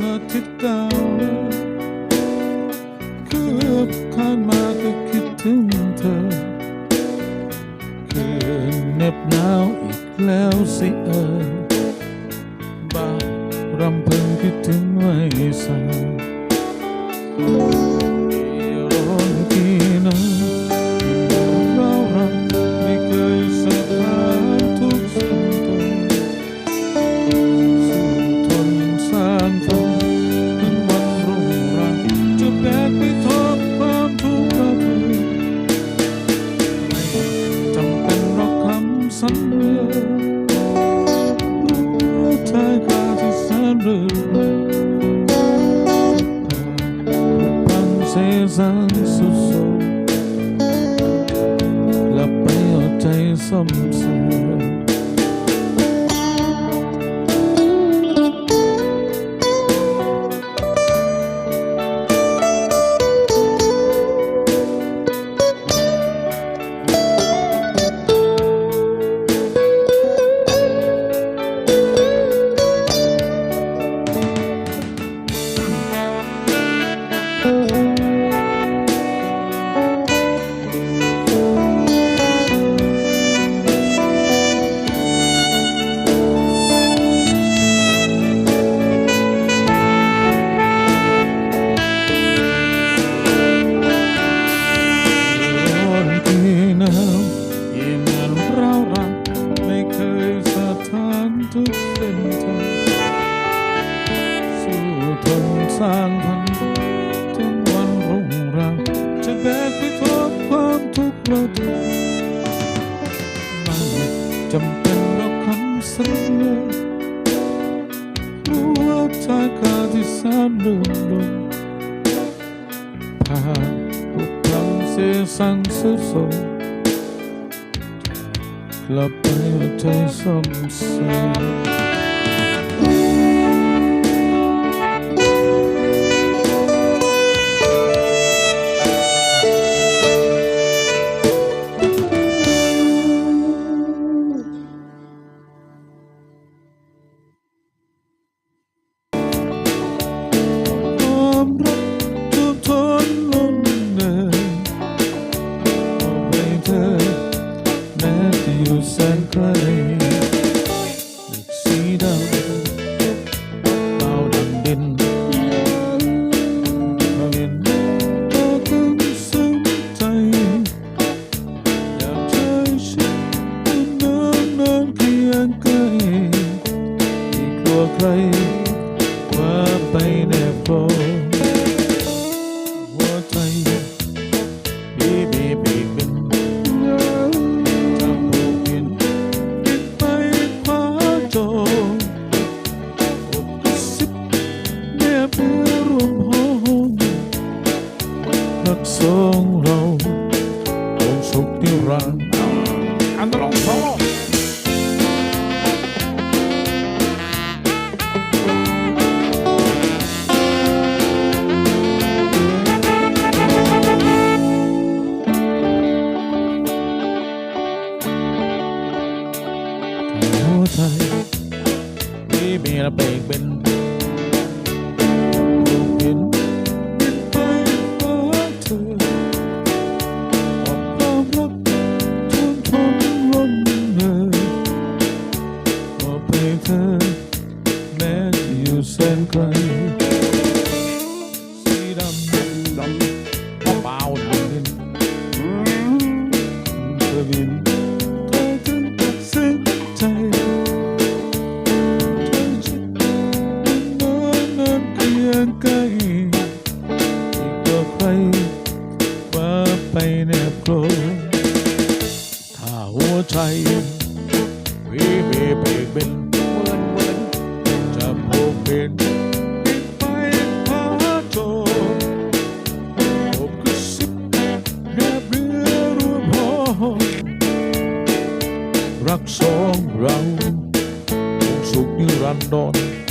อาทิตย์ดาวคืบคานมาก็คิดถึงเธอคืนเหน็บหนาวอีกแล้วสิเออบารำพึงคิดถึงไม่สั่ง ที่แสนรื่นร สร้างพันถึงวันรุ่งเรังจะแบกไปทบความทุกข์เราทนไม่จำเป็นหรอกคำสัญญารู้ว่าใจกาที่แสนรื่นรมผ่านทุกคำเสียสั่งสุดโทรมกลับไปเอาใจซ่อมแซม รักสองเราคงสุขนิรันดร์อันตรองโทหัวใจที่มีระเบิดเป็นลูกหิน แสนไกลสีดำดำเบาๆดังดินเธอบินเธอถึงตัดสินใจเธอจะนานนานเพียงไกลอีกกว่าใครว่าไปแนบโกรถ้าหัวใจวิเบเบกเป็น รักสองเราคงสุขนิรันดร